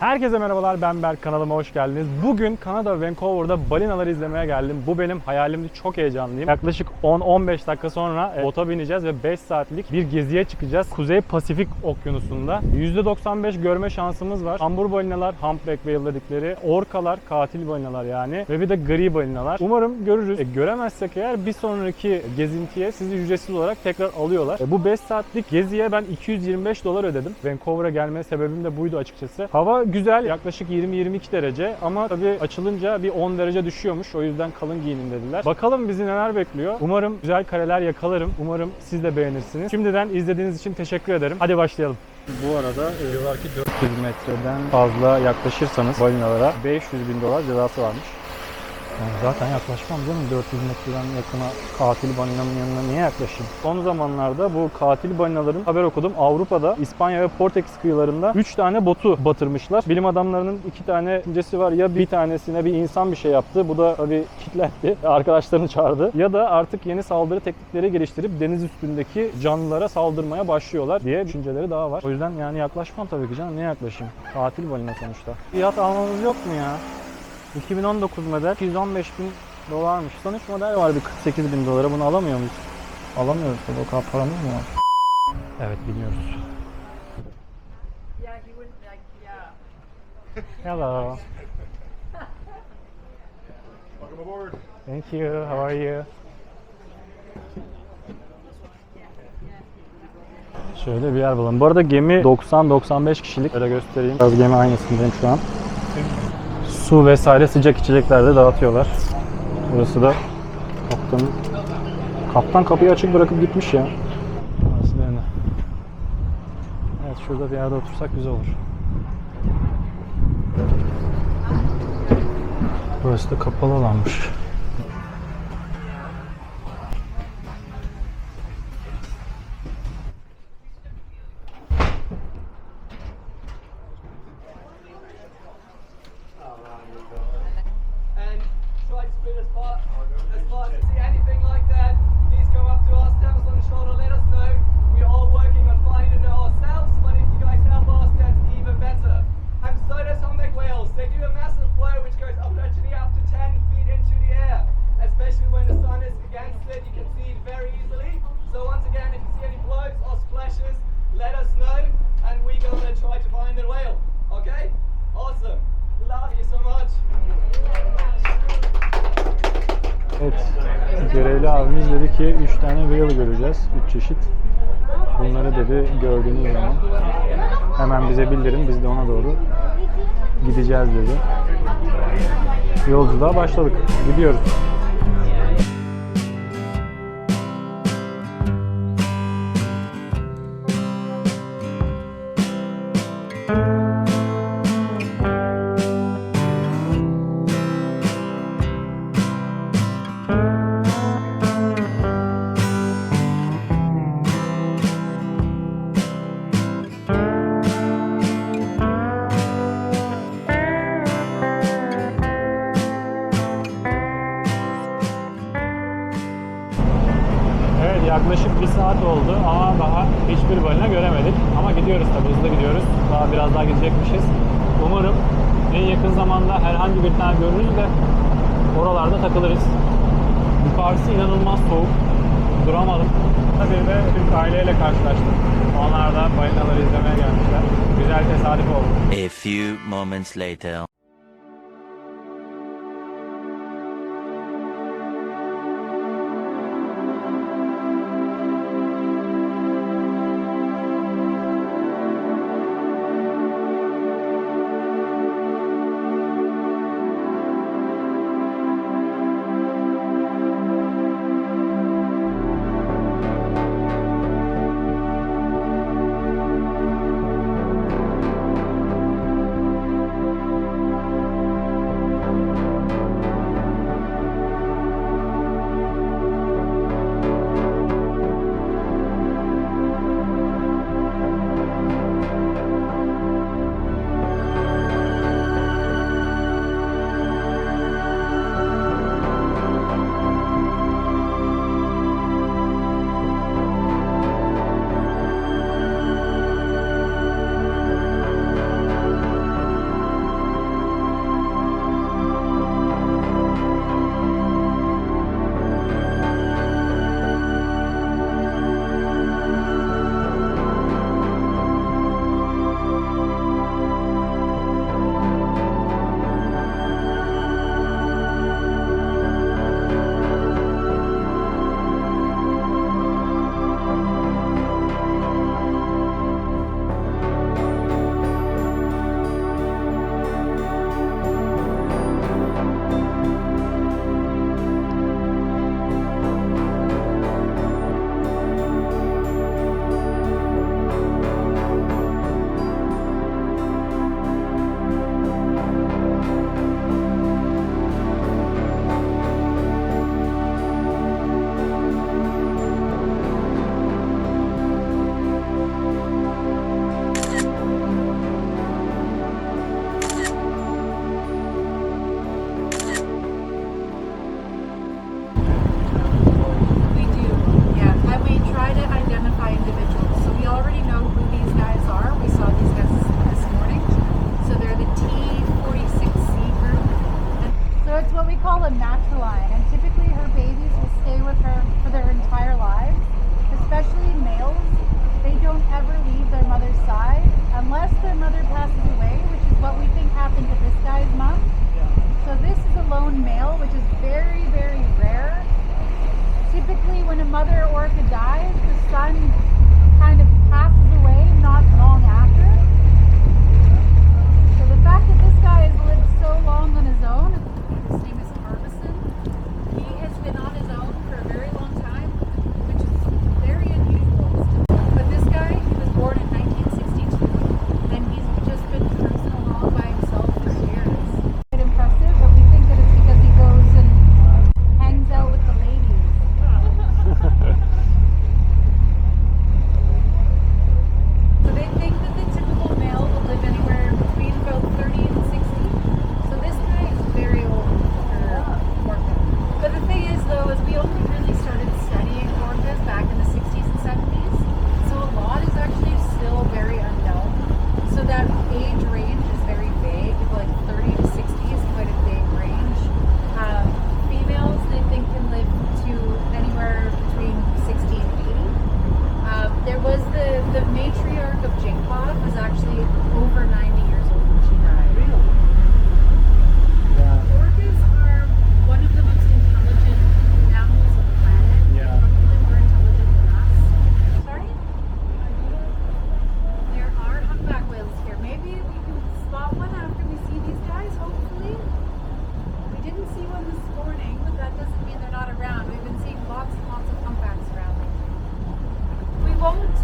Herkese merhabalar ben Berk kanalıma hoş geldiniz. Bugün Kanada Vancouver'da balinaları izlemeye geldim. Bu benim hayalimdi çok heyecanlıyım. Yaklaşık 10-15 dakika sonra e, bota bineceğiz ve 5 saatlik bir geziye çıkacağız. Kuzey Pasifik Okyanusu'nda. %95 görme şansımız var. Ambur balinalar, humpback whale dedikleri, orkalar, katil balinalar yani ve bir de gri balinalar. Umarım görürüz. E, göremezsek eğer bir sonraki gezintiye sizi ücretsiz olarak tekrar alıyorlar. E, bu 5 saatlik geziye ben 225 dolar ödedim. Vancouver'a gelme sebebim de buydu açıkçası. Hava güzel yaklaşık 20-22 derece ama tabii açılınca bir 10 derece düşüyormuş. O yüzden kalın giyinin dediler. Bakalım bizi neler bekliyor. Umarım güzel kareler yakalarım. Umarım siz de beğenirsiniz. Şimdiden izlediğiniz için teşekkür ederim. Hadi başlayalım. Bu arada diyorlar ki 400 metreden fazla yaklaşırsanız balinalara 500 bin dolar cezası varmış. Yani zaten yaklaşmam canım 400 metreden yakına katil balinanın yanına niye yaklaşayım? Son zamanlarda bu katil balinaların haber okudum. Avrupa'da İspanya ve Portekiz kıyılarında 3 tane botu batırmışlar. Bilim adamlarının 2 tane düşüncesi var. Ya bir tanesine bir insan bir şey yaptı. Bu da tabii kitletti. Arkadaşlarını çağırdı. Ya da artık yeni saldırı teknikleri geliştirip deniz üstündeki canlılara saldırmaya başlıyorlar diye düşünceleri daha var. O yüzden yani yaklaşmam tabii ki canım. Niye yaklaşayım? Katil balina sonuçta. Fiyat almamız yok mu ya? 2019 model 215 bin dolarmış. Son üç model var bir 48 bin dolara bunu alamıyor muyuz? Alamıyoruz tabii o kadar paramız mı var? Evet biliyoruz. Hello. Welcome aboard. Thank you. How are you? Şöyle bir yer bulalım. Bu arada gemi 90-95 kişilik. Böyle göstereyim. Biraz gemi aynısındayım şu an. Su vesaire sıcak içecekler de dağıtıyorlar. Burası da kaptanın Kaptan kapıyı açık bırakıp gitmiş ya. Evet şurada bir yerde otursak güzel olur. Burası da kapalı alanmış. Abimiz dedi ki 3 tane whale göreceğiz. 3 çeşit. Bunları dedi gördüğünüz zaman hemen bize bildirin. Biz de ona doğru gideceğiz dedi. Yolculuğa başladık. Gidiyoruz. Yaklaşık bir saat oldu ama daha hiçbir balina göremedik. Ama gidiyoruz tabii hızlı gidiyoruz. Daha biraz daha gidecekmişiz. Umarım en yakın zamanda herhangi bir tane görürüz de oralarda takılırız. Yukarısı inanılmaz soğuk. Duramadım. Tabii ve Türk aileyle karşılaştık. Onlar da balinaları izlemeye gelmişler. Güzel tesadüf oldu. A few moments later. mother orca dies, the son kind of passes away not long after. So the fact that this guy has lived so long on his own,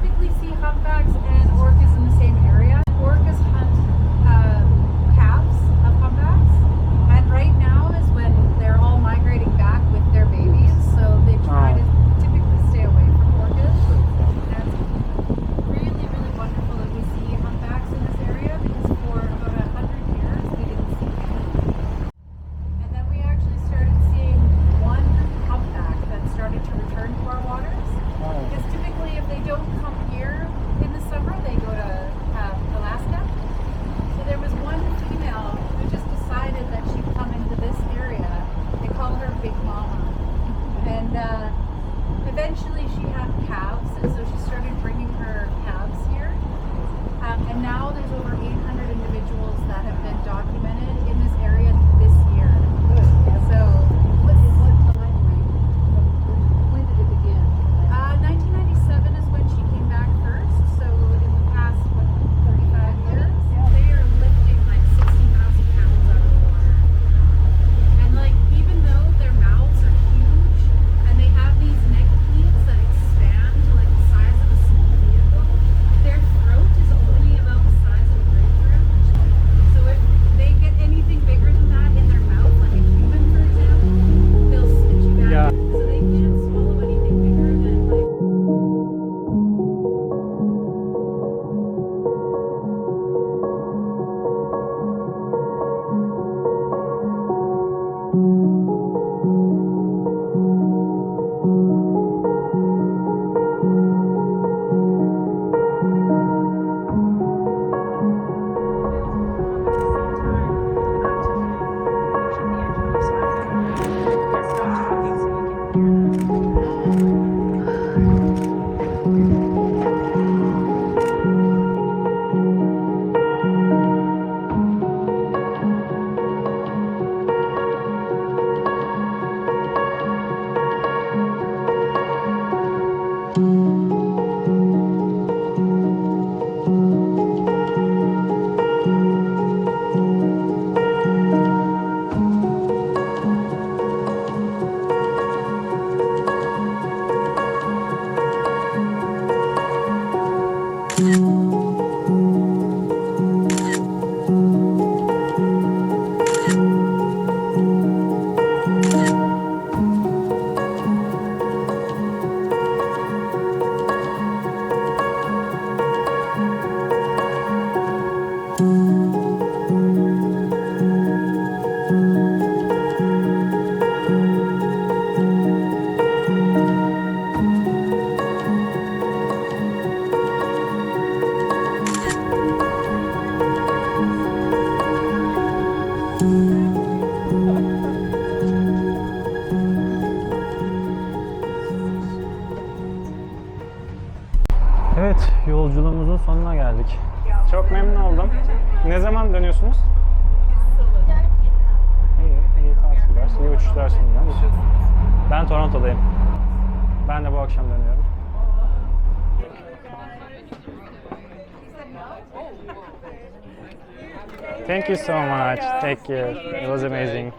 typically see humpbacks and orcas Evet, yolculuğumuzun sonuna geldik. Çok memnun oldum. Ne zaman dönüyorsunuz? İyi, iyi tatiller, iyi uçuşlar şimdiden. Ben Toronto'dayım. Ben de bu akşam dönüyorum. Thank you so much. Thank you. It was amazing.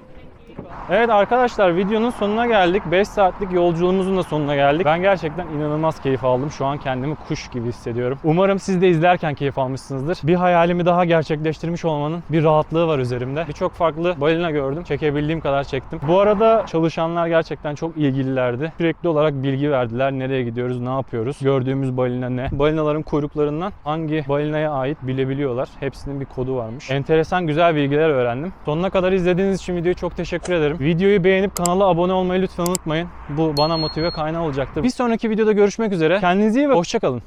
Evet arkadaşlar videonun sonuna geldik. 5 saatlik yolculuğumuzun da sonuna geldik. Ben gerçekten inanılmaz keyif aldım. Şu an kendimi kuş gibi hissediyorum. Umarım siz de izlerken keyif almışsınızdır. Bir hayalimi daha gerçekleştirmiş olmanın bir rahatlığı var üzerimde. Birçok farklı balina gördüm. Çekebildiğim kadar çektim. Bu arada çalışanlar gerçekten çok ilgililerdi. Sürekli olarak bilgi verdiler. Nereye gidiyoruz, ne yapıyoruz, gördüğümüz balina ne. Balinaların kuyruklarından hangi balinaya ait bilebiliyorlar. Hepsinin bir kodu varmış. Enteresan güzel bilgiler öğrendim. Sonuna kadar izlediğiniz için videoyu çok teşekkür ederim. Videoyu beğenip kanala abone olmayı lütfen unutmayın. Bu bana motive kaynağı olacaktır. Bir sonraki videoda görüşmek üzere. Kendinize iyi bakın. Hoşçakalın.